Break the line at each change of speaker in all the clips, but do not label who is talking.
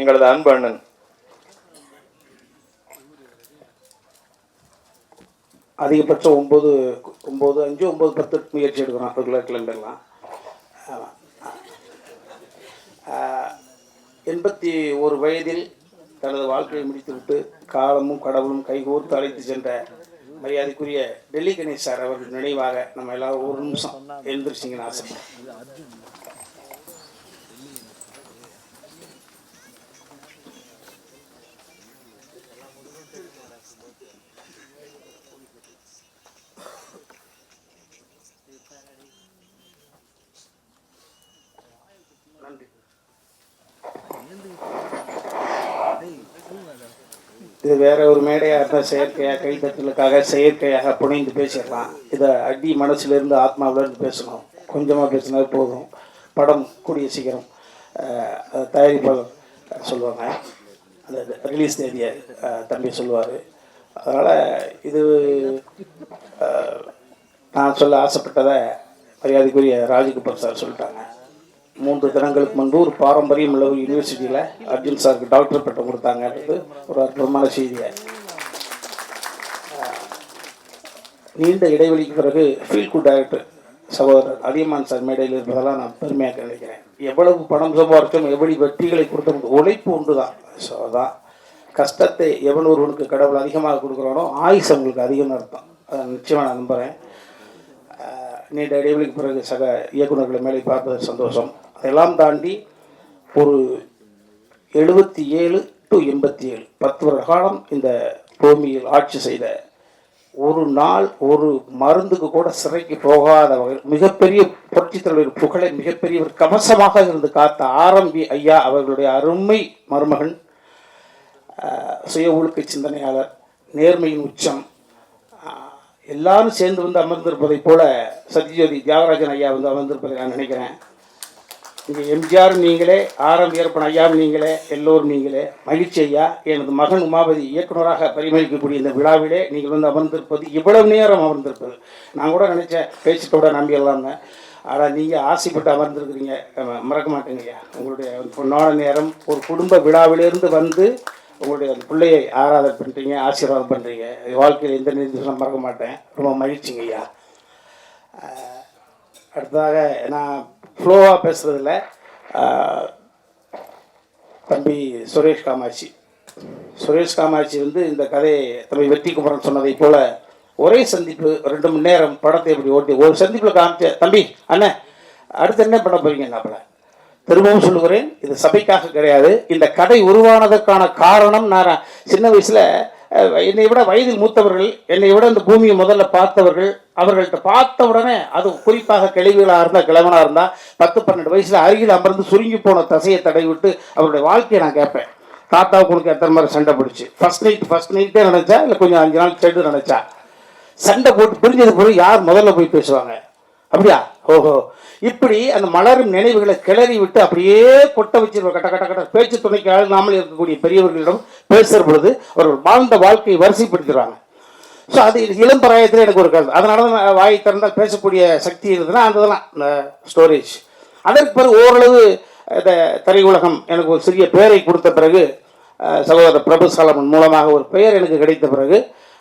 எங்களது அன்பு அண்ணன்.
அதிகபட்சம் ஒம்பது ஒம்பது அஞ்சு ஒம்பது பத்து முயற்சி எடுக்கிறோம். ரெகுலர் கிளம்பர்லாம் எண்பத்தி ஒரு வயதில் தனது வாழ்க்கையை முடித்துவிட்டு காலமும் கடவுளும் கைகோர்த்து அழைத்து சென்ற மரியாதைக்குரிய டெல்லி கணேஷ் சார் அவர்கள் நினைவாக நம்ம எல்லாரும் ஒரு நிமிஷம் எழுந்திருச்சிங்கன்னு ஆசைப்படுறேன் இது வேற ஒரு மேடையாக இருந்தால் செயற்கையாக கைத்தட்டலுக்காக செயற்கையாக புனைந்து பேசிடலாம். இதை அடி மனசுலேருந்து ஆத்மாவிலேருந்து பேசணும். கொஞ்சமாக பேசினா போதும். படம் கூடிய சீக்கிரம் தயாரிப்பாளர் சொல்லுவாங்க அந்த ரிலீஸ் தேதியை தம்பி சொல்லுவார். அதனால் இது நான் சொல்ல ஆசைப்பட்டதை மரியாதைக்குரிய ராஜகபூர் சார் சொல்லிட்டாங்க. மூன்று தினங்களுக்கு முன்பு ஒரு பாரம்பரியம் உள்ள ஒரு யூனிவர்சிட்டியில் அர்ஜுன் சாருக்கு டாக்டர் பட்டம் கொடுத்தாங்கன்றது ஒரு அற்புதமான செய்தியை. நீண்ட இடைவெளிக்கு பிறகு ஃபீல் குட் டைரக்டர் சகோதரர் அதியமான் சார் மேடையில் இருப்பதெல்லாம் நான் பெருமையாக நினைக்கிறேன். எவ்வளவு பணம் சம்பாரிச்சோம் எவ்வளவு வெற்றிகளை கொடுத்த உழைப்பு ஒன்று தான் ஸோ அதான். கஷ்டத்தை எவ்வளோ ஒருவனுக்கு கடவுள் அதிகமாக கொடுக்குறானோ ஆயுசம் அவங்களுக்கு அதிகம் அர்த்தம். அதை நிச்சயமாக நான் நம்புகிறேன் நீண்ட இடைவெளிக்கு பிறகு சக இயக்குநர்களை மேலே பார்ப்பது சந்தோஷம். அதெல்லாம் தாண்டி ஒரு எழுபத்தி ஏழு டு எண்பத்தி ஏழு பத்து வருட காலம் இந்த பூமியில் ஆட்சி செய்த ஒரு நாள் ஒரு மருந்துக்கு கூட சிறைக்கு போகாத வகையில் மிகப்பெரிய புரட்சித் தலைவர் புகழை மிகப்பெரிய ஒரு கவசமாக இருந்து காத்த ஆரம்பி ஐயா அவர்களுடைய அருமை மருமகன் சுய ஒழுக்க சிந்தனையாளர் நேர்மையின் உச்சம் எல்லாரும் சேர்ந்து வந்து அமர்ந்திருப்பதைப் போல சத்யஜோதி தியாகராஜன் ஐயா வந்து அமர்ந்திருப்பதை நான் நினைக்கிறேன். இங்கே எம்ஜிஆர் நீங்களே ஆரம் வீரப்பன் ஐயாவும் நீங்களே எல்லோரும் நீங்களே மகிழ்ச்சி ஐயா எனது மகன் உமாபதி இயக்குனராக பரிமளிக்கக்கூடிய இந்த விழாவிலே நீங்கள் வந்து அமர்ந்திருப்பது இவ்வளவு நேரம் அமர்ந்திருப்பது. நான் கூட நினச்சேன் பேச்சுட்டோட நம்பிடலாம்னு ஆனால் நீங்கள் ஆசைப்பட்டு அமர்ந்திருக்கிறீங்க மறக்க மாட்டேங்க ஐயா. உங்களுடைய பொன்னான நேரம் ஒரு குடும்ப விழாவிலிருந்து வந்து உங்களுடைய அந்த பிள்ளையை ஆராதனை பண்ணுறீங்க ஆசீர்வாதம் பண்ணுறீங்க வாழ்க்கையில் எந்த நிதிஷம் மறக்க மாட்டேன். ரொம்ப மகிழ்ச்சிங்க ஐயா. அடுத்ததாக நான் ஃப்ளோவாக பேசுகிறதில்ல தம்பி சுரேஷ் காமாட்சி. சுரேஷ் காமாட்சி வந்து இந்த கதையை தம்பி வெற்றி குமரன் சொன்னதை போல் ஒரே சந்திப்பு ரெண்டு மணி நேரம் படத்தை எப்படி ஓட்டி ஒரு சந்திப்பில் காமிச்ச தம்பி அண்ணே அடுத்து என்ன பண்ண போறீங்க என்ன திரும்பவும் சொல்லுகிறேன் இது சபைக்காக கிடையாது. இந்த கடை உருவானதற்கான காரணம் நான் சின்ன வயசில் என்னை விட வயதில் மூத்தவர்கள் என்னை விட இந்த பூமியை முதல்ல பார்த்தவர்கள் அவர்கள்ட்ட பார்த்த உடனே அது குறிப்பாக கிழவிகளாக இருந்தால் கிழவனாக இருந்தால் பத்து பன்னெண்டு வயசில் அருகில் அமர்ந்து சுருங்கி போன தசையை தடை விட்டு அவருடைய வாழ்க்கையை நான் கேட்பேன். தாத்தாவுக்கு உனக்கு எத்தனை மாதிரி சண்டை பிடிச்சி ஃபர்ஸ்ட் நைட் ஃபர்ஸ்ட் நைட்டே நினச்சா இல்லை கொஞ்சம் அஞ்சு நாள் செட்டு நினச்சா சண்டை போட்டு பிரிஞ்சது பிறகு யார் முதல்ல போய் பேசுவாங்க? அப்படியா? ஓஹோ. இப்படி அந்த மலரும் நினைவுகளை கிளறி விட்டு அப்படியே கொட்ட வச்சிருவோம் கட்ட கட்ட கட்ட பேச்சு துணைக்கு ஆளாமல் இருக்கக்கூடிய பெரியவர்களிடம் பேசுகிற பொழுது அவர்கள் வாழ்ந்த வாழ்க்கையை வரிசைப்படுத்துகிறாங்க ஸோ அது இளம் பிராயத்தில் எனக்கு ஒரு கருத்து. அதனால தான் வாய் திறந்தால் பேசக்கூடிய சக்தி இருந்ததுன்னா அந்த இதெல்லாம் இந்த ஸ்டோரேஜ் அதற்கு பிறகு ஓரளவு இந்த திரையுலகம் எனக்கு ஒரு சிறிய பெயரை கொடுத்த பிறகு சகோதர சகோதரர் பிரபு சாலமன் மூலமாக ஒரு பெயர் எனக்கு கிடைத்த பிறகு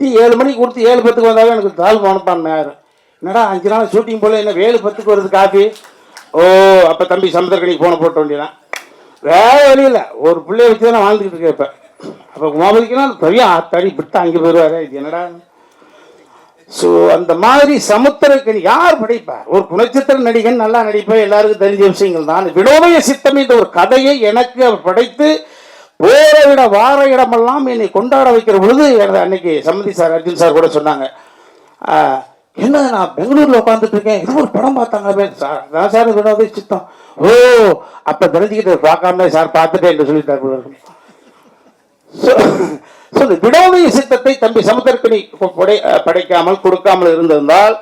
டீ ஏழு மணிக்கு கொடுத்து ஏழு பத்துக்கு வந்தாவே எனக்கு தாழ் மனப்பான்மை ஆயிரும். என்னடா அஞ்சு நாள் ஷூட்டிங் போல என்ன ஏழு பத்துக்கு வருது காஃபி ஓ அப்போ தம்பி சமுத்திரக்கணிக்கு போன போட்ட வேண்டியதான் வேற வழி இல்லை. ஒரு பிள்ளைய வச்சு தான் வாழ்ந்துக்கிட்டு இருக்கேன் இப்போ. அப்போ உமாபதிக்குனா பெரிய ஆத்தாடி விட்டு அங்கே போயிடுவாரு. இது என்னடா? ஸோ அந்த மாதிரி சமுத்திரக்கணி யார் படைப்பார் ஒரு குணச்சித்திர நடிகன் நல்லா நடிப்பேன் எல்லாருக்கும் தெரிஞ்ச விஷயங்கள் தான். வினோதய சித்தம் என்ற ஒரு கதையை எனக்கு அவர் படைத்து போற இட வார இடமெல்லாம் என்னை கொண்டாட வைக்கிற பொழுது எனது அன்னைக்கு சம்மதி சார் அர்ஜுன் சார் கூட சொன்னாங்க. என்ன நான் பெங்களூர்ல உட்காந்துட்டு இருக்கேன். இது ஒரு படம் பார்த்தாங்க சார் நான் சார் வினோதய சித்தம். ஓ அப்ப தெரிஞ்சுக்கிட்டு பார்க்காம சார் பார்த்துட்டேன் என்று சொல்லிட்டார் போல விடோதய சித்தத்தை தம்பி சமுத்திரக்கணி படை படைக்காமல் கொடுக்காமல் இருந்திருந்தால்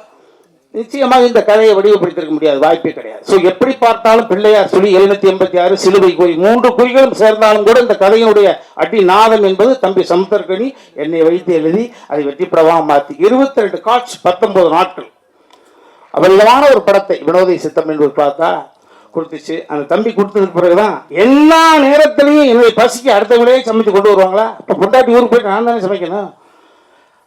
நிச்சயமாக இந்த கதையை வடிவப்படுத்திருக்க முடியாது வாய்ப்பே கிடையாது. ஸோ எப்படி பார்த்தாலும் பிள்ளையார் சொல்லி எழுநூத்தி எண்பத்தி ஆறு சிலுவை கோயில் மூன்று குறிகளும் சேர்ந்தாலும் கூட இந்த கதையினுடைய அடி நாதம் என்பது தம்பி சமுத்திரக்கணி என்னை வைத்து எழுதி அதை வெற்றி பிரபாவம் மாற்றி. இருபத்தி ரெண்டு காட்சி பத்தொன்பது நாட்கள். அவல்லமான ஒரு படத்தை வினோதை சித்தம் என்று பார்த்தா கொடுத்துச்சு. அந்த தம்பி கொடுத்ததுக்கு பிறகுதான் எல்லா நேரத்திலையும் என்னுடைய பசிக்கு அடுத்தவங்களே சமைச்சு கொண்டு வருவாங்களா? அப்போ பொண்டாட்டி ஊருக்கு போயிட்டு நான் தானே சமைக்கணும்?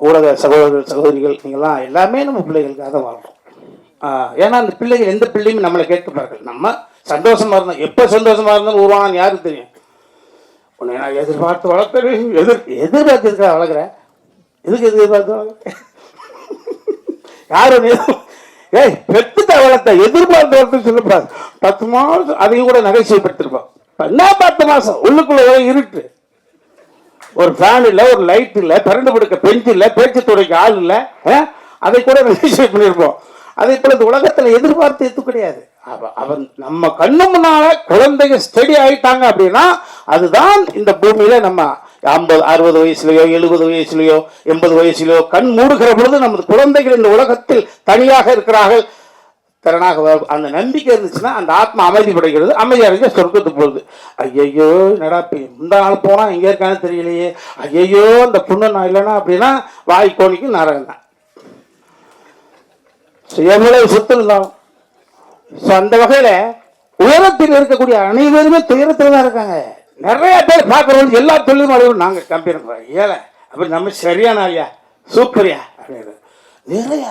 ஊடக சகோதரர்கள் சகோதரிகள் நீங்கள்லாம் எல்லாமே நம்ம பிள்ளைகளுக்காக தான் வாழ்கிறோம் ஏன்னா அந்த பிள்ளைகள் எந்த பிள்ளையும் நம்மளை கேட்கப்பார்கள் நம்ம சந்தோஷமா இருந்தோம் எப்போ சந்தோஷமா இருந்தாலும் உருவானான்னு யாருக்கு தெரியும். உன்னை நான் எதிர்பார்த்து வளர்த்துறேன் எதிர் எதிர்பார்த்து எதுக்காக வளர்க்குறேன். எதுக்கு எதிர்பார்த்து வளர்க்குறேன்? யாரும் ஏய் பெத்துட்ட வளர்த்த எதிர்பார்த்து வளர்த்து சொல்லப்படாது பத்து மாதம் அதையும் கூட நகைச்சுவைப்படுத்திருப்போம் என்ன பத்து மாதம்? உள்ளுக்குள்ளே இருட்டு. ஒரு ஃபேன் இல்லை ஒரு லைட் இல்லை பரண்டு படுக்க பெஞ்ச் இல்லை பேச்சு துறைக்கு ஆள் இல்லை அதை கூட நகைச்சுவை பண்ணியிருப்போம் அதே போல இந்த உலகத்தில் எதிர்பார்த்து எது கிடையாது. அவன் நம்ம கண்ணு முன்னால குழந்தைங்க ஸ்டடி ஆயிட்டாங்க அப்படின்னா அதுதான் இந்த பூமியில நம்ம ஐம்பது அறுபது வயசுலயோ எழுபது வயசுலயோ எண்பது வயசுலயோ கண் மூடுகிற பொழுது நமது குழந்தைகள் இந்த உலகத்தில் தனியாக இருக்கிறார்கள். திறனாக அந்த நம்பிக்கை இருந்துச்சுன்னா அந்த ஆத்மா அமைதி படைக்கிறது அமைதியாக அடைஞ்ச சொர்க்கத்துக்கு போகுது. ஐயையோ என்னடா இந்த நாள் போனால் எங்கே இருக்கான்னு தெரியலையே. ஐயையோ அந்த புண்ணு நான் இல்லைன்னா அப்படின்னா வாய் கோணிக்கும் நரகம் தான். ஸோ எவ்வளவு சொத்து இருந்தாலும். ஸோ அந்த வகையில் உயரத்தில் இருக்கக்கூடிய அனைவருமே துயரத்தில் தான் இருக்காங்க. நிறைய பேர் பார்க்குறவங்க எல்லா தொழிலும் அடைவோம் நாங்கள் கம்பெனி ஏழை அப்படி நம்ம சரியான ஐயா சூப்பரியா? அப்படின்னு நிறையா.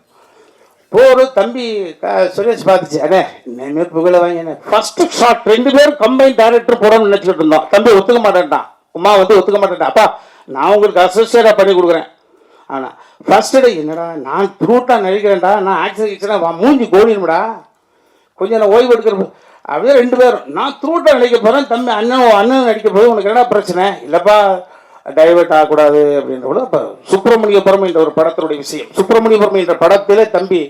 போரு தம்பி சுரேஷ் பார்த்துச்சு அண்ணே இனிமே புகழ வாங்க ஃபர்ஸ்ட் ஷாட் ரெண்டு பேரும் கம்பைன் டேரக்டர் போடணும்னு நினச்சிக்கிட்டு இருந்தோம். தம்பி ஒத்துக்க மாட்டேன்ட்டான். உமா வந்து ஒத்துக்க மாட்டேன்ட்டான் அப்பா நான் உங்களுக்கு அசோசியேட்டாக பண்ணி கொடுக்குறேன். ஆனால் ஃபர்ஸ்ட் டே என்னடா நான் த்ரூட்டாக நடிக்கிறேன்டா. நான் ஆக்சன் கிச்சனா மூஞ்சி கோடிடும்டா கொஞ்சம் நான் ஓய்வு எடுக்கிற அப்படியே ரெண்டு பேரும். நான் த்ரூட்டாக நடிக்க போகிறேன் தம்பி அண்ணன் அண்ணன் நடிக்க போது உனக்கு என்ன பிரச்சனை? இல்லைப்பா டைவெர்ட் ஆகக்கூடாது அப்படின்ற கூட அப்போ சுப்பிரமணியபுரம் என்ற ஒரு படத்தினுடைய விஷயம். சுப்பிரமணியபுரம் என்ற படத்திலே தம்பி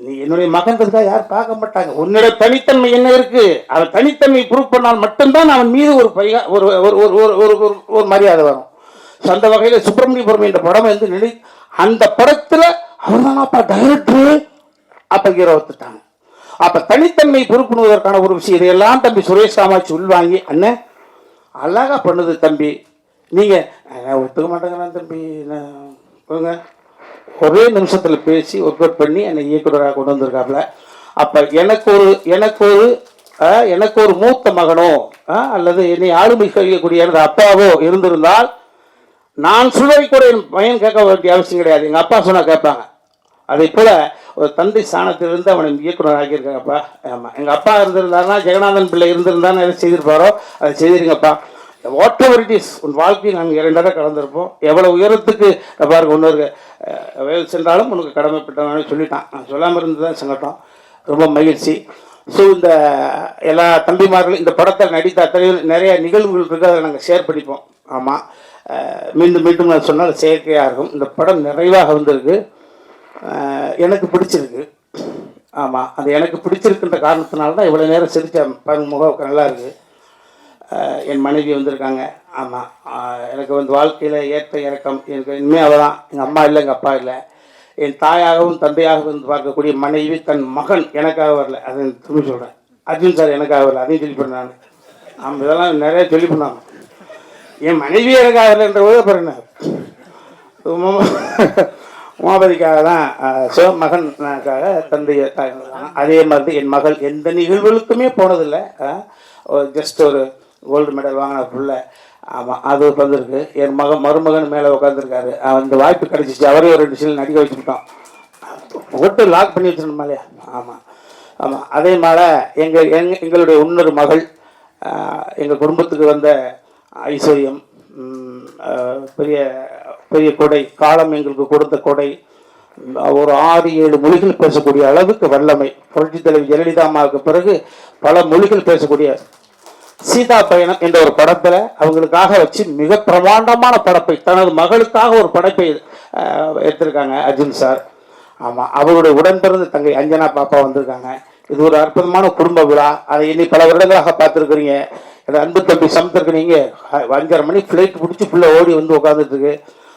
நீ என்னுடைய மகன்றதுக்காக யார் பார்க்க மாட்டாங்க. உன்னோட தனித்தன்மை என்ன இருக்கு? அவன் தனித்தன்மை ப்ரூவ் பண்ணால் மட்டும்தான் அவன் மீது ஒரு பையா ஒரு ஒரு ஒரு ஒரு ஒரு ஒரு ஒரு மரியாதை வரும். ஸோ அந்த வகையில் சுப்பிரமணியபுரம் என்ற படம் வந்து நினை அந்த படத்தில் அவர் அப்பா டைரக்டரு அப்போ ஹீரோ வந்துட்டாங்க. அப்போ தனித்தன்மை பொறுப்புணுவதற்கான ஒரு விஷயம் இதையெல்லாம் தம்பி சுரேஷ் காமாட்சி உள்வாங்கி அண்ணன் அழகா பண்ணுது தம்பி. நீங்கள் ஒத்துக்க மாட்டேங்கிறான் தம்பி. நான் ஒரே நிமிஷத்தில் பேசி ஒர்க் அவுட் பண்ணி என்னை இயக்குனராக கொண்டு வந்திருக்காப்புல. அப்போ எனக்கு ஒரு எனக்கு ஒரு எனக்கு ஒரு மூத்த மகனோ அல்லது என்னை ஆளுமை செய்யக்கூடிய எனது அப்பாவோ இருந்திருந்தால் நான் சொல்வதை கூட என் பையன் கேட்க வேண்டிய அவசியம் கிடையாது. எங்கள் அப்பா சொன்னால் கேட்பாங்க. அதே போல் ஒரு தந்தை ஸ்தானத்திலிருந்து அவனை இயக்குனர் ஆக்கியிருக்காங்கப்பா ஆமாம் எங்கள் அப்பா இருந்திருந்தாருன்னா ஜெகநாதன் பிள்ளை இருந்திருந்தான்னு எதை செய்திருப்பாரோ அதை செய்திருங்கப்பா. வாட் எவர் இட் இஸ் உன் வாழ்க்கையை நாங்கள் இரண்டாக கலந்திருப்போம். எவ்வளோ உயரத்துக்கு பாருங்க இன்னொரு அஹ், வயல் சென்றாலும் உனக்கு கடமைப்பட்டவனு சொல்லிட்டான். நான் சொல்லாமல் இருந்து தான் சங்கட்டம். ரொம்ப மகிழ்ச்சி. ஸோ இந்த எல்லா தம்பிமார்களும் இந்த படத்தில் நடித்த அத்தனை நிறைய நிகழ்வுகள் இருக்குது அதை நாங்கள் ஷேர் பண்ணிப்போம் ஆமாம் மீண்டும் மீண்டும் நான் சொன்னால் செயற்கையாக இருக்கும். இந்த படம் நிறைவாக வந்திருக்கு. எனக்கு பிடிச்சிருக்கு. ஆமாம் அது எனக்கு பிடிச்சிருக்குன்ற காரணத்தினால தான் இவ்வளோ நேரம் சிரித்த பாருங்க முகம் நல்லா இருக்குது என் மனைவி வந்திருக்காங்க. ஆமாம் எனக்கு வந்து வாழ்க்கையில் ஏற்ற இறக்கம். எனக்கு இனிமேல் அவள் தான் எங்கள் அம்மா இல்லை எங்கள் அப்பா இல்லை. என் தாயாகவும் தந்தையாகவும் வந்து பார்க்கக்கூடிய மனைவி தன் மகன் எனக்காக வரல. அதை எனக்கு திரும்பி சொல்கிறேன் அர்ஜுன் சார் எனக்காக வரல. அதையும் சொல்லி பண்ணாங்க நான். ஆமாம் இதெல்லாம் நிறைய சொல்லி பண்ணாங்க. என் மனைவி எனக்காக வரலன்ற போது அப்புறம் என்ன உமாபதிக்காக தான் சிவ சிவமகனுக்காக தந்தை தாய் அதே மாதிரி என் மகள் எந்த நிகழ்வுகளுக்குமே போனதில்லை. ஜஸ்ட் ஒரு கோல்டு மெடல் வாங்கின பிள்ளை. ஆமாம் அது வந்திருக்கு என் மகன் மருமகன் மேலே உட்காந்துருக்காரு அந்த வாய்ப்பு கிடச்சிச்சு. அவரே ஒரு ரெண்டு நடிக்க வச்சுக்கிட்டோம். ஒட்டு லாக் பண்ணி வச்சிருந்தோம் இல்லையா ஆமாம் ஆமாம் அதே மாதிரி எங்கள் எங் எங்களுடைய இன்னொரு மகள் எங்கள் குடும்பத்துக்கு வந்த ஐஸ்வர்யம் பெரிய பெரிய கொடை காலம் எங்களுக்கு கொடுத்த கொடை. ஒரு ஆறு ஏழு மொழிகள் பேசக்கூடிய அளவுக்கு வல்லமை. புரட்சித் தலைவி ஜெயலலிதா அம்மாவுக்கு பிறகு பல மொழிகள் பேசக்கூடிய சீதா பயணம் என்ற ஒரு படத்தில் அவங்களுக்காக வச்சு மிக பிரமாண்டமான படப்பை தனது மகளுக்காக ஒரு படைப்பை எடுத்திருக்காங்க அர்ஜுன் சார். ஆமாம் அவருடைய உடன் பிறந்த தங்கை அஞ்சனா பாப்பா வந்திருக்காங்க. இது ஒரு அற்புதமான குடும்ப விழா. அதை இனி பல வருடங்களாக பார்த்துருக்குறீங்க. அன்பு தம்பி சமத்திற்கு நீங்கள் அஞ்சரை மணி ஃப்ளைட் பிடிச்சி ஃபுல்லாக ஓடி வந்து உட்காந்துட்டுருக்கு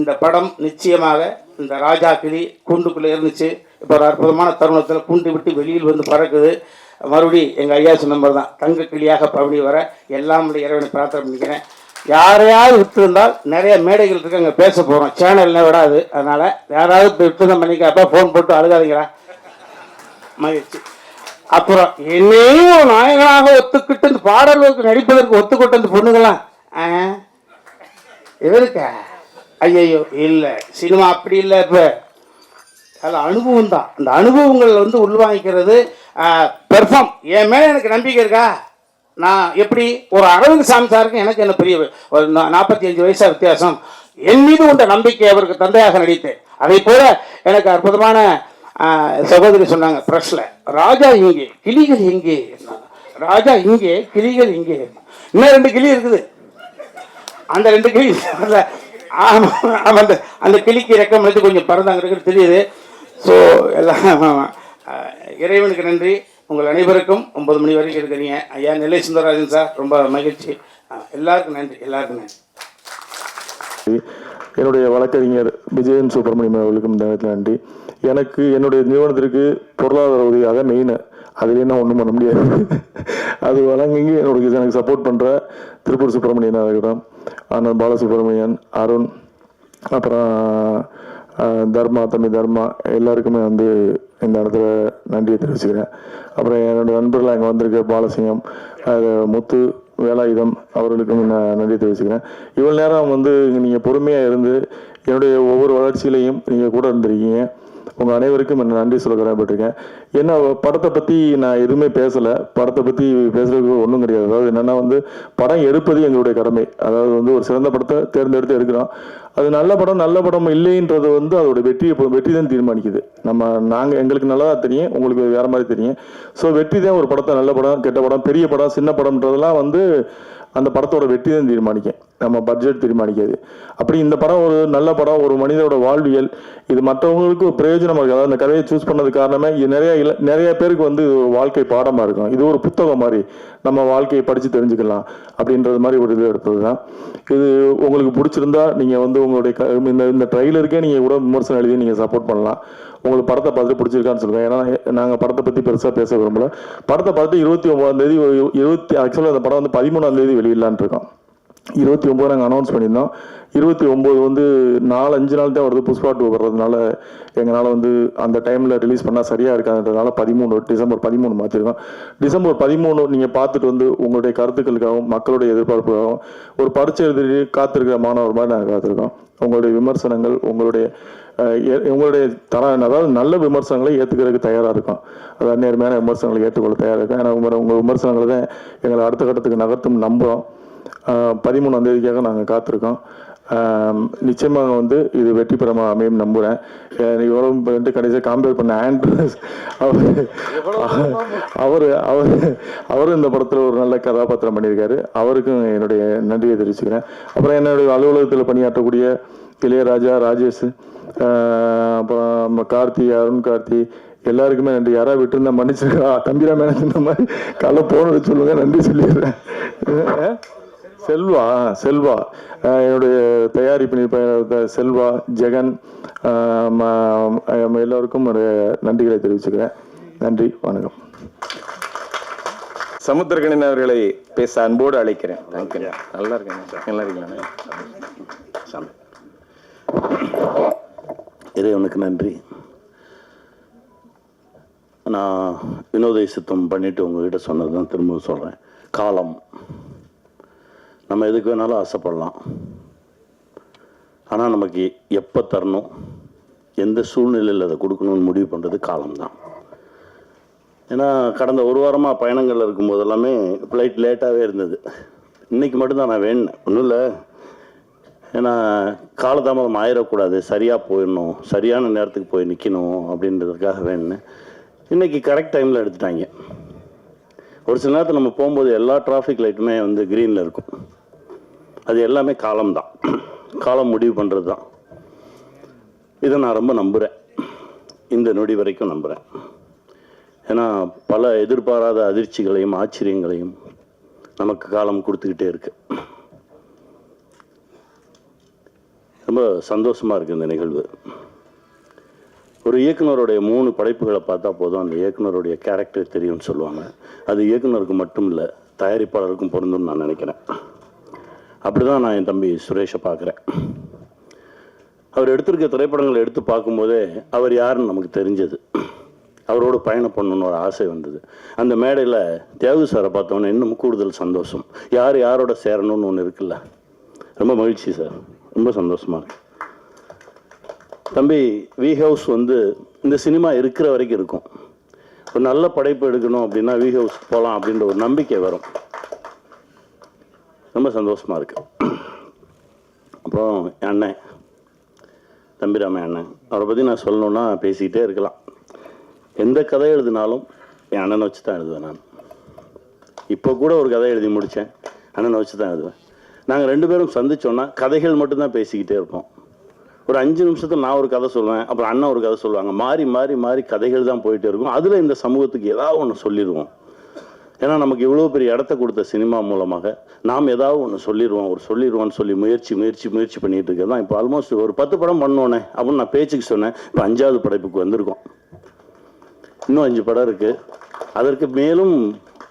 இந்த படம் நிச்சயமாக இந்த ராஜா கிளி கூண்டுக்குள்ளே இருந்துச்சு. இப்போ ஒரு அற்புதமான தருணத்தில் கூண்டு விட்டு வெளியில் வந்து பறக்குது. மறுபடி எங்கள் ஐயா சொன்ன மாதிரி தான் தங்க கிளியாக பவனி வர எல்லாம் இறைவனை பிரார்த்தனை பண்ணிக்கிறேன். யாரையாவது விட்டுருந்தால் நிறைய மேடைகள் இருக்கு அங்கே பேச போகிறோம் சேனல்னே விடாது. அதனால் யாராவது இப்போ விட்டுருந்தா பண்ணிக்கப்பா ஃபோன் போட்டு அழுகாதீங்களா மகிழ்ச்சி. அப்புறம் என்னையும் நாயகனாக ஒத்துக்கிட்டு இந்த பாடல்களுக்கு நடிப்பதற்கு ஒத்துக்கிட்டு அந்த பொண்ணுங்களாம் இவருக்கா? ஐயையோ இல்லை. சினிமா அப்படி இல்லை இப்போ. அதில் அனுபவம் தான். அந்த அனுபவங்கள் வந்து உள்வாங்கிக்கிறது பெர்ஃபார்ம் என் மேலே எனக்கு நம்பிக்கை இருக்கா? நான் எப்படி? ஒரு அரவிந்த் சாமி சாருக்கு எனக்கு என்ன பெரிய ஒரு நாற்பத்தி அஞ்சு வயசாக வித்தியாசம். என் மீது உண்ட நம்பிக்கை அவருக்கு தந்தையாக நடித்தேன். அதை போல எனக்கு அற்புதமான சகோதரி சொன்னாங்க ப்ரெஷ்ல. ராஜா இங்கே கிளிகள் எங்கே ராஜா இங்கே கிளிகள் இங்கே. இன்னும் ரெண்டு கிளி இருக்குது. அந்த ரெண்டு கிளி ஆமாம் அந்த அந்த கிளிக்கு ரெக்கம் வந்து கொஞ்சம் பறந்தாங்க இருக்கிறது தெரியுது. ஸோ எல்லாம் இறைவனுக்கு நன்றி. உங்கள் அனைவருக்கும் ஒன்பது மணி வரைக்கும் இருக்கிறீங்க. ஐயா நெல்லை சுந்தரராஜன் சார் ரொம்ப மகிழ்ச்சி. எல்லாருக்கும் நன்றி எல்லாருக்கும் நன்றி.
என்னுடைய வழக்கறிஞர் விஜயன் சுப்பிரமணியம் அவர்களுக்கும் நன்றி. எனக்கு என்னுடைய நிறுவனத்திற்கு பொருளாதார உதவியாக மெயின் அதுலேயே நான் ஒன்றும் பண்ண முடியாது. அது வழங்கி என்னுடைய எனக்கு சப்போர்ட் பண்ணுற திருப்பூர் சுப்பிரமணியன் இருக்கட்டும் ஆனால் பாலசுப்ரமணியன் அருண் அப்புறம் தர்மா தம்பி தர்மா எல்லாருக்குமே வந்து இந்த இடத்துல நன்றியை தெரிவிச்சுக்கிறேன். அப்புறம் என்னுடைய நண்பர்கள் அங்கே வந்திருக்க பாலசிங்கம் முத்து வேலாயுதம் அவர்களுக்கும் நான் நன்றி தெரிவிச்சுக்கிறேன். இவ்வளோ நேரம் வந்து நீங்கள் பொறுமையாக இருந்து என்னுடைய ஒவ்வொரு வளர்ச்சியிலையும் நீங்கள் கூட இருந்திருக்கீங்க. உங்கள் அனைவருக்கும் நான் நன்றி சொல்ல கடமைப்பட்டிருக்கேன். ஏன்னா படத்தை பற்றி நான் எதுவுமே பேசலை. படத்தை பற்றி பேசுறதுக்கு ஒன்றும் கிடையாது. அதாவது என்னென்னா வந்து படம் எடுப்பது எங்களுடைய கடமை. அதாவது வந்து ஒரு சிறந்த படத்தை தேர்ந்தெடுத்து எடுக்கிறோம். அது நல்ல படம் நல்ல படம் இல்லைன்றது வந்து அதோட வெற்றியை வெற்றி தான் தீர்மானிக்குது. நம்ம நாங்கள் எங்களுக்கு நல்லதாக தெரியும் உங்களுக்கு வேற மாதிரி தெரியும். ஸோ வெற்றி தான் ஒரு படத்தை நல்ல படம் கெட்ட படம் பெரிய படம் சின்ன படம்ன்றதெல்லாம் வந்து அந்த படத்தோட வெற்றி தான் தீர்மானிக்கும். நம்ம பட்ஜெட் தீர்மானிக்காது. அப்படி இந்த படம் ஒரு நல்ல படம் ஒரு மனிதனோட வாழ்வியல் இது மற்றவங்களுக்கு பிரயோஜனமாக இருக்குது அதாவது அந்த கதையை சூஸ் பண்ணது காரணமே இது நிறைய இல்லை நிறைய பேருக்கு வந்து வாழ்க்கை பாடமாக இருக்கும். இது ஒரு புத்தகம் மாதிரி. நம்ம வாழ்க்கையை படித்து தெரிஞ்சுக்கலாம் அப்படின்றது மாதிரி ஒரு இது எடுத்தது தான் இது உங்களுக்கு பிடிச்சிருந்தா நீங்கள் வந்து உங்களுடைய க இந்த இந்த ட்ரெயிலருக்கே நீங்கள் கூட விமர்சனம் எழுதி நீங்கள் சப்போர்ட் பண்ணலாம். உங்களுக்கு படத்தை பார்த்துட்டு பிடிச்சிருக்கான்னு சொல்லுவேன் ஏன்னா நாங்கள் படத்தை பற்றி பெருசாக பேச விரும்பல. படத்தை பார்த்து இருபத்தி ஒம்பதாம் தேதி இருபத்தி ஆக்சுவலாக அந்த படம் வந்து பதிமூணாம் தேதி வெளியிடலான்னு இருக்கோம். இருபத்தி ஒம்பது நாங்கள் அனௌன்ஸ் பண்ணியிருந்தோம். இருபத்தி ஒம்பது வந்து நாலு அஞ்சு நாள் தான் வருது புஷ்பா டூ வர்றதுனால. எங்களால் வந்து அந்த டைமில் ரிலீஸ் பண்ணால் சரியாக இருக்காதுன்றதுனால பதிமூணு டிசம்பர் பதிமூணு மாற்றிருக்கோம் டிசம்பர் பதிமூணு நீங்கள் பார்த்துட்டு வந்து உங்களுடைய கருத்துக்களுக்காகவும் மக்களுடைய எதிர்பார்ப்புக்காகவும் ஒரு பரிச்சை எழுதி காத்திருக்கிற மாணவர் மாதிரி நாங்கள் காத்திருக்கோம். உங்களுடைய விமர்சனங்கள் உங்களுடைய ஏ- உங்களுடைய தர அதாவது நல்ல விமர்சனங்களை ஏற்றுக்கிறதுக்கு தயாராக இருக்கும். அதாவது நேர்மையான விமர்சனங்களை ஏற்றுக்கொள்ள தயாராக இருக்கும். ஏன்னா உங்கள் விமர்சனங்களை தான் எங்களை அடுத்த கட்டத்துக்கு நகர்த்தும் நம்புகிறோம் பதிமூணாம் தேதிக்காக நாங்கள் காத்திருக்கோம். நிச்சயமாக வந்து இது வெற்றி பெறமா அமையும் நம்புகிறேன் எவ்வளோ ரெண்டு கடைசியாக காம்பேர் பண்ண ஆண்ட்ரஸ் அவர் அவர் அவர் அவரும் இந்த படத்தில் ஒரு நல்ல கதாபாத்திரம் பண்ணியிருக்காரு. அவருக்கும் என்னுடைய நன்றியை தெரிவிச்சுக்கிறேன். அப்புறம் என்னுடைய அலுவலகத்தில் பணியாற்றக்கூடிய இளையராஜா ராஜேஷ் அப்புறம் கார்த்தி அருண் கார்த்தி எல்லாருக்குமே நன்றி. யாராவது விட்டுருந்தா மன்னிச்சிருக்கா தம்பிரா மேனேஜ் இந்த மாதிரி காலைல போனது சொல்லுங்க. நன்றி சொல்லிடுறேன். செல்வா செல்வா. என்னுடைய தயாரிப்பு நிர்வாக செல்வா ஜெகன் எல்லோருக்கும் என்னுடைய நன்றிகளை தெரிவிச்சுக்கிறேன். நன்றி வணக்கம்.
சமுத்திரகணன் அவர்களை பேச அன்போடு அழைக்கிறேன். தேங்க்யூ நல்லா இருக்கேன். நல்லா இருக்கீங்களா? சாமி.
இறைவனுக்கு நன்றி. நான் வினோத சித்தம் பண்ணிட்டு உங்ககிட்ட சொன்னது தான் திரும்ப சொல்கிறேன் காலம். நம்ம எதுக்கு வேணாலும் ஆசைப்படலாம். ஆனால் நமக்கு எப்போ தரணும் எந்த சூழ்நிலையில் அதை கொடுக்கணும்னு முடிவு பண்ணுறது காலம்தான். ஏன்னா கடந்த ஒரு வாரமாக பயணங்கள் இருக்கும்போது எல்லாமே ஃப்ளைட் லேட்டாகவே இருந்தது. இன்றைக்கி மட்டும்தான் நான் வேணும் ஒன்றும் இல்லை. ஏன்னா காலதாமதம் ஆயிடக்கூடாது சரியாக போயிடணும். சரியான நேரத்துக்கு போய் நிற்கணும் அப்படின்றதுக்காக வேணும் இன்றைக்கி கரெக்ட் டைமில் எடுத்துட்டாங்க. ஒரு சில நேரத்தில் நம்ம போகும்போது எல்லா டிராஃபிக் லைட்டுமே வந்து க்ரீனில் இருக்கும். அது எல்லாமே காலம்தான். காலம் முடிவு பண்ணுறது தான் இதை நான் ரொம்ப நம்புகிறேன் இந்த நொடி வரைக்கும் நம்புகிறேன் ஏன்னா பல எதிர்பாராத அதிர்ச்சிகளையும் ஆச்சரியங்களையும் நமக்கு காலம் கொடுத்துக்கிட்டே இருக்கு. ரொம்ப சந்தோஷமாக இருக்குது இந்த நிகழ்வு. ஒரு இயக்குனருடைய மூணு படைப்புகளை பார்த்தா போதும். அந்த இயக்குனருடைய கேரக்டர் தெரியும்னு சொல்லுவாங்க. அது இயக்குனருக்கு மட்டும் இல்லை தயாரிப்பாளருக்கும் பொருந்தும்னு நான் நினைக்கிறேன். அப்படி தான் நான் என் தம்பி சுரேஷை பார்க்குறேன். அவர் எடுத்திருக்க திரைப்படங்களை எடுத்து பார்க்கும்போதே அவர் யாருன்னு நமக்கு தெரிஞ்சது. அவரோடு பயணம் பண்ணணும்னு ஒரு ஆசை வந்தது. அந்த மேடையில் தேவு சாரை பார்த்தோன்னே இன்னும் கூடுதல் சந்தோஷம். யார் யாரோட சேரணும்னு ஒன்று இருக்குல்ல? ரொம்ப மகிழ்ச்சி சார். ரொம்ப சந்தோஷமாக இருக்கு. தம்பி வி ஹவுஸ் வந்து இந்த சினிமா இருக்கிற வரைக்கும் இருக்கும். ஒரு நல்ல படைப்பு எடுக்கணும் அப்படின்னா வி ஹவுஸ் போகலாம் அப்படின்ற ஒரு நம்பிக்கை வரும். ரொம்ப சந்தோஷமாக இருக்குது அப்புறம் என் அண்ணன் தம்பிராம அண்ணன் அவரை பற்றி நான் சொல்லணுன்னா பேசிக்கிட்டே இருக்கலாம். எந்த கதை எழுதினாலும் என் அண்ணனை வச்சு தான் எழுதுவேன் நான். இப்போ கூட ஒரு கதை எழுதி முடித்தேன் அண்ணனை வச்சு தான் எழுதுவேன். நாங்கள் ரெண்டு பேரும் சந்திச்சோன்னா கதைகள் மட்டும்தான் பேசிக்கிட்டே இருப்போம். ஒரு அஞ்சு நிமிஷத்தில் நான் ஒரு கதை சொல்லுவேன் அப்புறம் அண்ணன் ஒரு கதை சொல்லுவாங்க. மாறி மாறி மாறி கதைகள் தான் போயிட்டே இருக்கும். அதில் இந்த சமூகத்துக்கு ஏதாவது ஒன்று சொல்லிடுவோம். ஏன்னா நமக்கு இவ்வளோ பெரிய இடத்த கொடுத்த சினிமா மூலமாக நாம் ஏதாவது ஒன்று சொல்லிடுவோம் ஒரு சொல்லிடுவோம்னு சொல்லி முயற்சி முயற்சி முயற்சி பண்ணிட்டு இருக்கிறது தான் இப்போ ஆல்மோஸ்ட் ஒரு பத்து படம் பண்ணோன்னே அப்படின்னு நான் பேச்சுக்கு சொன்னேன். இப்போ அஞ்சாவது படைப்புக்கு வந்திருக்கோம். இன்னும் அஞ்சு படம் இருக்குது அதற்கு மேலும்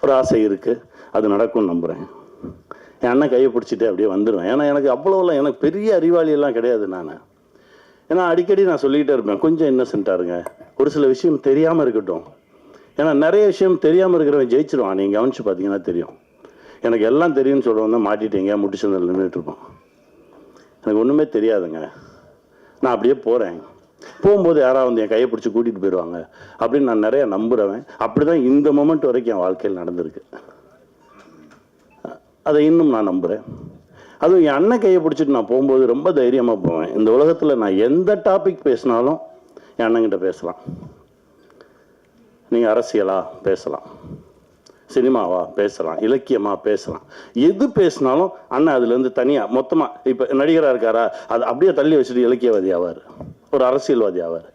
ஒரு ஆசை இருக்குது அது நடக்கும்னு நம்புகிறேன் என் அண்ணன் கையை பிடிச்சிட்டு அப்படியே வந்துடுவேன் ஏன்னா எனக்கு அவ்வளோலாம் எனக்கு பெரிய அறிவாளியெல்லாம் கிடையாது நான். ஏன்னா அடிக்கடி நான் சொல்லிக்கிட்டே இருப்பேன். கொஞ்சம் இன்னசென்ட்டாக இருங்க. ஒரு சில விஷயம் தெரியாமல் இருக்கட்டும். ஏன்னா நிறைய விஷயம் தெரியாமல் இருக்கிறவன் ஜெயிச்சிருவான். நீங்கள் கவனிச்சு பார்த்தீங்கன்னா தெரியும். எனக்கு எல்லாம் தெரியும்னு சொல்கிறவன் தான் மாட்டிட்டீங்க முட்டிச்சந்தில் நின்றுட்டு எனக்கு ஒன்றுமே தெரியாதுங்க. நான் அப்படியே போகிறேன் போகும்போது யாராவது வந்து என் கையை பிடிச்சி கூட்டிகிட்டு போயிடுவாங்க. அப்படின்னு நான் நிறையா நம்புறவன். அப்படி தான் இந்த மொமெண்ட் வரைக்கும் என் வாழ்க்கையில் நடந்திருக்கு. அதை இன்னும் நான் நம்புகிறேன் அதுவும் என் அண்ணன் கையை பிடிச்சிட்டு நான் போகும்போது ரொம்ப தைரியமாக போவேன். இந்த உலகத்தில் நான் எந்த டாபிக் பேசினாலும் என் அண்ணங்கிட்ட பேசலாம். நீங்கள் அரசியலா பேசலாம். சினிமாவா பேசலாம். இலக்கியமா பேசலாம். எது பேசினாலும் அண்ணன் அதுலேருந்து தனியாக மொத்தமாக இப்போ நடிகராக இருக்காரா அது அப்படியே தள்ளி வச்சுட்டு இலக்கியவாதி ஆவார் ஒரு அரசியல்வாதி ஆவார்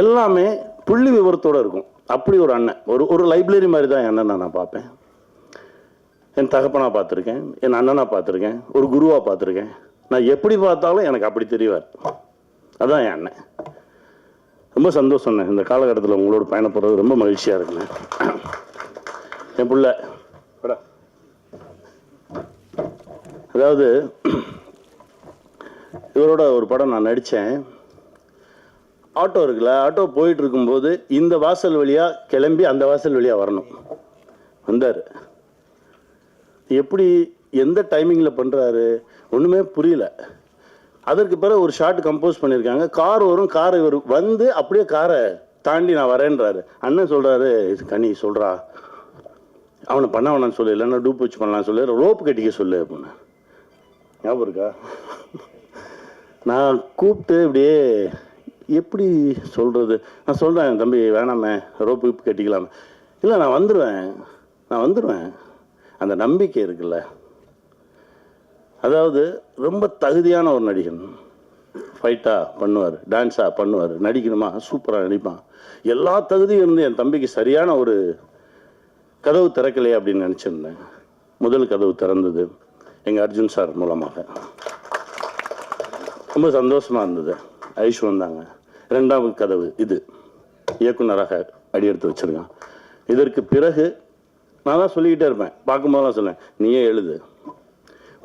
எல்லாமே புள்ளி விவரத்தோட இருக்கும். அப்படி ஒரு அண்ணன். ஒரு ஒரு லைப்ரரி மாதிரி தான் என் அண்ணனை நான் பார்ப்பேன். என் தகப்பனா பார்த்துருக்கேன். என் அண்ணனாக பார்த்துருக்கேன். ஒரு குருவா பார்த்துருக்கேன். நான் எப்படி பார்த்தாலும் எனக்கு அப்படி தெரிவார். அதான் என் அண்ணன். ரொம்ப சந்தோஷம்ண்ணே இந்த காலகட்டத்தில் உங்களோட பயணப்படுறது ரொம்ப மகிழ்ச்சியாக இருக்குண்ணே என் பிள்ள அதாவது இவரோட ஒரு படம் நான் நடித்தேன் ஆட்டோ இருக்குல்ல ஆட்டோ போயிட்டு இருக்கும்போது இந்த வாசல் வழியாக கிளம்பி அந்த வாசல் வழியாக வரணும். வந்தார். எப்படி எந்த டைமிங்கில் பண்ணுறாரு ஒன்றுமே புரியல. அதற்கு பிறகு ஒரு ஷார்ட் கம்போஸ் பண்ணியிருக்காங்க கார் வரும் கார் இவர் வந்து அப்படியே காரை தாண்டி நான் வரேன்றாரு. அண்ணன் சொல்கிறாரு கனி சொல்கிறா அவனை பண்ண வேணாம்னு சொல்லு இல்லைன்னா டூப் வச்சு பண்ணலாம் சொல்லு. ரோப் கட்டிக்க சொல்லு அப்படின்னு. ஞாபகம் இருக்கா? நான் கூப்பிட்டு இப்படியே எப்படி சொல்கிறது நான் சொல்கிறேன் தம்பி வேணாமே ரோப்பு கட்டிக்கலாமே இல்லை நான் வந்துடுவேன் நான் வந்துடுவேன் அந்த நம்பிக்கை இருக்குல்ல. அதாவது ரொம்ப தகுதியான ஒரு நடிகன். ஃபைட்டாக பண்ணுவார் டான்ஸாக பண்ணுவார் நடிக்கணுமா சூப்பராக நடிப்பான் எல்லா தகுதியும் இருந்து என் தம்பிக்கு சரியான ஒரு கதவு திறக்கலையே அப்படின்னு நினச்சிருந்தேன். முதல் கதவு திறந்தது எங்கள் அர்ஜுன் சார் மூலமாக. ரொம்ப சந்தோஷமாக இருந்தது. ஐஷ் வந்தாங்க. ரெண்டாவது கதவு இது. இயக்குனராக அடியெடுத்து வச்சிருக்கான். இதற்கு பிறகு நான் தான் சொல்லிக்கிட்டே இருப்பேன். பார்க்கும்போதெல்லாம் சொல்லேன் நீயே எழுது.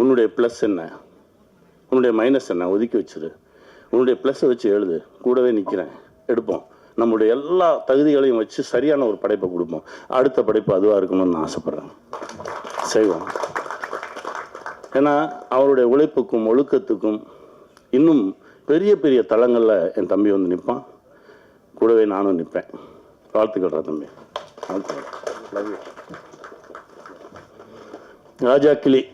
உன்னுடைய ப்ளஸ் என்ன? உன்னுடைய மைனஸ் என்ன? ஒதுக்கி வச்சிரு. உன்னுடைய ப்ளஸ்ஸை வச்சு எழுது. கூடவே நிற்கிறேன் எடுப்போம். நம்முடைய எல்லா தகுதிகளையும் வச்சு சரியான ஒரு படைப்பை கொடுப்போம். அடுத்த படைப்பு அதுவாக இருக்கணும்னு நான் ஆசைப்பட்றேன். செய்வோம். ஏன்னா அவருடைய உழைப்புக்கும் ஒழுக்கத்துக்கும் இன்னும் பெரிய பெரிய தளங்களில் என் தம்பி வந்து நிற்பான் கூடவே நானும் நிற்பேன் வாழ்த்துக்கள்றா தம்பி. வாழ்த்துக்கள். ராஜா கிளி.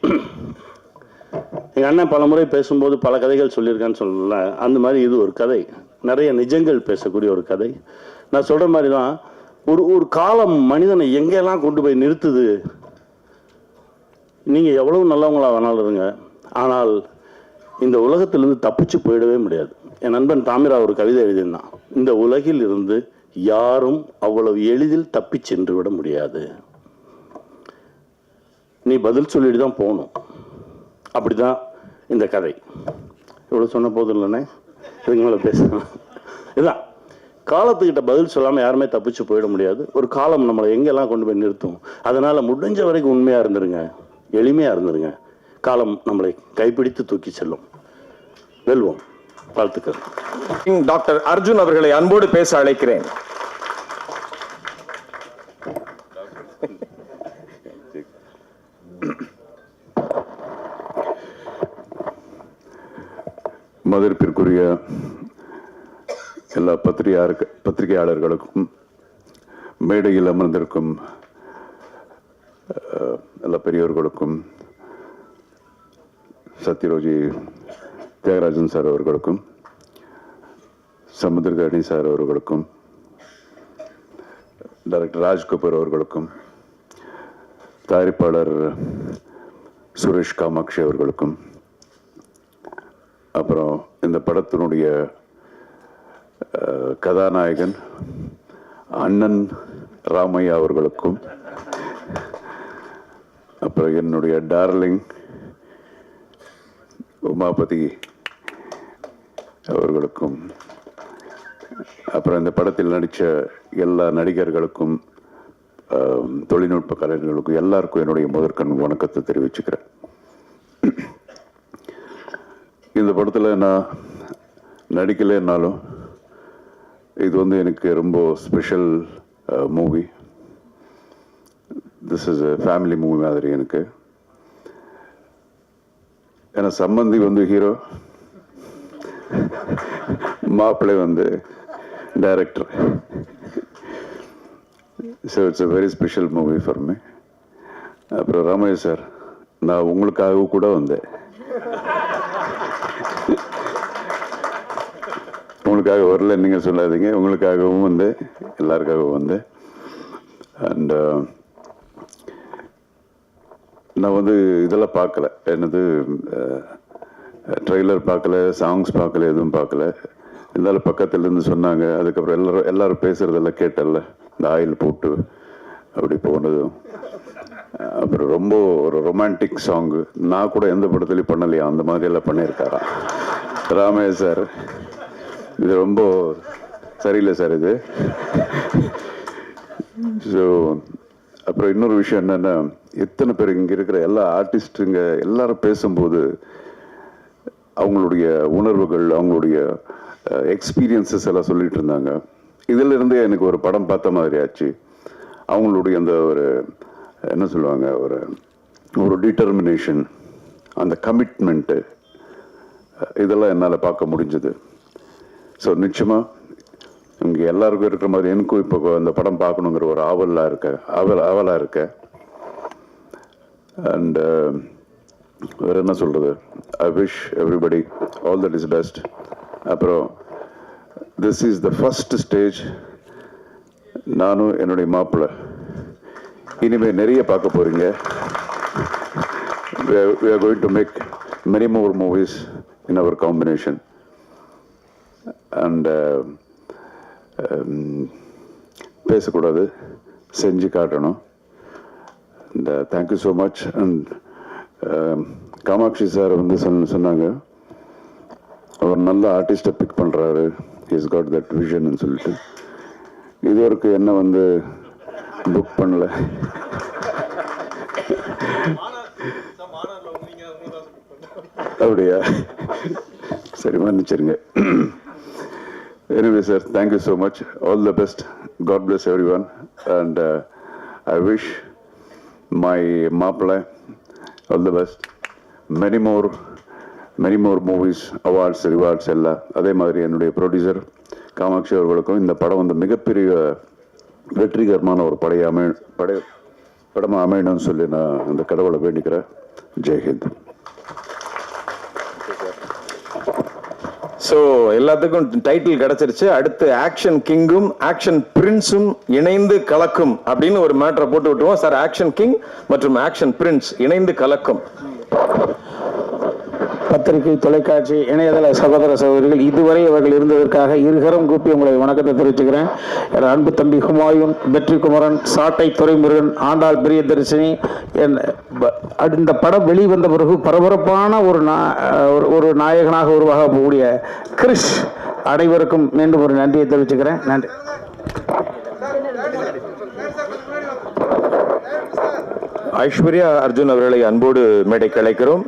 எங்கள் அண்ணன் பல முறை பேசும்போது பல கதைகள் சொல்லியிருக்கான்னு சொல்லல. அந்த மாதிரி இது ஒரு கதை. நிறைய நிஜங்கள் பேசக்கூடிய ஒரு கதை. நான் சொல்கிற மாதிரி தான் ஒரு ஒரு காலம் மனிதனை எங்கெல்லாம் கொண்டு போய் நிறுத்துது? நீங்கள் எவ்வளவு நல்லவங்களா வேணாலும் இருங்க. ஆனால் இந்த உலகத்திலிருந்து தப்பிச்சு போயிடவே முடியாது. என் நண்பன் தாமிரா ஒரு கவிதை எழுதியிருந்தான். இந்த உலகில் இருந்து யாரும் அவ்வளவு எளிதில் தப்பி சென்று விட முடியாது. நீ பதில் சொல்லிட்டு தான் போகணும். அப்படிதான் இந்த கதை. இவ்வளோ சொன்ன போதும் இல்லைண்ணே. இதுக்கு மேலே பேசணும் இதுதான். காலத்துக்கிட்ட பதில் சொல்லாமல் யாருமே தப்பிச்சு போயிட முடியாது. ஒரு காலம் நம்மளை எங்கெல்லாம் கொண்டு போய் நிறுத்தும்? அதனால் முடிஞ்ச வரைக்கும் உண்மையாக இருந்துருங்க. எளிமையாக இருந்துருங்க. காலம் நம்மளை கைப்பிடித்து தூக்கி செல்லும். வெல்வோம். வாழ்த்துக்கள்.
டாக்டர் அர்ஜுன் அவர்களை அன்போடு பேச அழைக்கிறேன்.
மதிப்பிற்குரிய எல்லா பத்திரிகையாளருக்கு பத்திரிகையாளர்களுக்கும் மேடையில் அமர்ந்திருக்கும் எல்லா பெரியோர்களுக்கும் சத்யரோஜி தியாகராஜன் சார் அவர்களுக்கும் சமுத்திரகாணி சார் அவர்களுக்கும் டைரக்டர் ராஜ்கபூர் அவர்களுக்கும் தயாரிப்பாளர் சுரேஷ் காமாட்சி அவர்களுக்கும் அப்புறம் இந்த படத்தினுடைய கதாநாயகன் அண்ணன் ராமையா அவர்களுக்கும் அப்புறம் என்னுடைய டார்லிங் உமாபதி அவர்களுக்கும் அப்புறம் இந்த படத்தில் நடித்த எல்லா நடிகர்களுக்கும் தொழில்நுட்ப கலைஞர்களுக்கும் எல்லாருக்கும் என்னுடைய முதற்கண் வணக்கத்தை தெரிவிச்சுக்கிறேன். இந்த படத்தில் நான் நடிக்கலைன்னாலும் இது வந்து எனக்கு ரொம்ப special movie this is a family movie மாதிரி எனக்கு. ஏன்னா சம்பந்தி வந்து ஹீரோ மாப்பிள்ளை வந்து director so it's a very special movie for me அப்புறம் ராமையா சார் நான் உங்களுக்காக கூட வந்தேன். உங்களுக்காக வரல நீங்கள் சொல்லாதீங்க. உங்களுக்காகவும் வந்து எல்லாருக்காகவும் வந்து. அண்ட் uh, நான் வந்து இதெல்லாம் பார்க்கல. என்னது ட்ரெய்லர் பார்க்கல சாங்ஸ் பார்க்கல எதுவும் பார்க்கல. இருந்தாலும் பக்கத்தில் இருந்து சொன்னாங்க. அதுக்கப்புறம் எல்லாரும் எல்லாரும் பேசுறதெல்லாம் கேட்டல இந்த ஆயில் போட்டு அப்படி போனதும். அப்புறம் ரொம்ப ஒரு ரொமான்டிக் சாங்கு நான் கூட எந்த படத்துலையும் பண்ணலையா? அந்த மாதிரி எல்லாம் பண்ணியிருக்காராம் ராமையா சார். இது ரொம்ப சரியில்லை சார் இது. ஸோ அப்புறம் இன்னொரு விஷயம் என்னென்னா எத்தனை பேர் இங்கே இருக்கிற எல்லா ஆர்டிஸ்ட்டுங்க எல்லாரும் பேசும்போது அவங்களுடைய உணர்வுகள் அவங்களுடைய எக்ஸ்பீரியன்சஸ் எல்லாம் சொல்லிட்டு இருந்தாங்க. இதிலிருந்தே எனக்கு ஒரு படம் பார்த்த மாதிரி ஆச்சு. அவங்களுடைய அந்த ஒரு என்ன சொல்லுவாங்க ஒரு ஒரு டிட்டர்மினேஷன் அந்த கமிட்மெண்ட்டு இதெல்லாம் என்னால் பார்க்க முடிஞ்சது. ஸோ நிச்சயமாக இங்கே எல்லாருக்கும் இருக்கிற மாதிரி எனக்கும் இப்போ அந்த படம் பார்க்கணுங்கிற ஒரு ஆவலாக இருக்க ஆவல் ஆவலாக இருக்க. அண்டு uh, வேறு என்ன சொல்கிறது I wish everybody all that is best அப்புறம் this is the first stage நானும் என்னுடைய மாப்பிள்ளை இனிமேல் நிறைய பார்க்க போகிறீங்க we are going to make many more movies in our combination and uh, um, பேசக்கூடாது செஞ்சு காட்டணும். இந்த thank you so much and Kamatchi sir வந்து சொன்ன சொன்னாங்க அவர் நல்ல ஆர்டிஸ்ட்டை பிக் பண்ணுறாரு இஸ் காட் தட் விஷன்னு சொல்லிட்டு. இது வரைக்கும் என்ன வந்து புக் பண்ணல. அப்படியா? சரி மன்னிச்சிருங்க. Anyway sir you so much all the best God bless every one and I wish my மாப்பிள்ளை all the best many more many more movies awards rewards எல்லாம். அதே மாதிரி என்னுடைய ப்ரொடியூசர் காமாட்சி அவர்களுக்கும் இந்த படம் வந்து மிகப்பெரிய வெற்றிகரமான ஒரு படையை அமை படை படமாக அமையணும்னு சொல்லி நான் அந்த கடவுளை வேண்டிக்கிறேன். ஜெய்ஹிந்த்.
ஸோ எல்லாத்துக்கும் டைட்டில் கிடைச்சிருச்சு. அடுத்து ஆக்ஷன் கிங்கும் ஆக்ஷன் பிரின்ஸும் இணைந்து கலக்கும் அப்படின்னு ஒரு மேட்டரை போட்டு விட்டுருவோம். சார் ஆக்ஷன் கிங் மற்றும் ஆக்ஷன் பிரின்ஸ் இணைந்து கலக்கும்.
பத்திரிகை தொலைக்காட்சி இணையதள சகோதர சகோதரிகள் இதுவரை அவர்கள் இருந்ததற்காக இருகரம் கூப்பி உங்களை வணக்கத்தை தெரிவிச்சுக்கிறேன். என் அன்பு தம்பி ஹுமாயூன் வெற்றி குமரன் சாட்டை துரைமுருகன் ஆண்டாள் பிரியதர்சினி என் இந்த படம் வெளிவந்த பிறகு பரபரப்பான ஒரு நா- ஒரு- ஒரு நாயகனாக உருவாக போகக்கூடிய கிறிஷ் அனைவருக்கும் மீண்டும் ஒரு நன்றியை தெரிவிச்சுக்கிறேன். நன்றி.
ஐஸ்வர்யா அர்ஜுன் அவர்களை அன்போடு மேடை கலைக்கிறோம்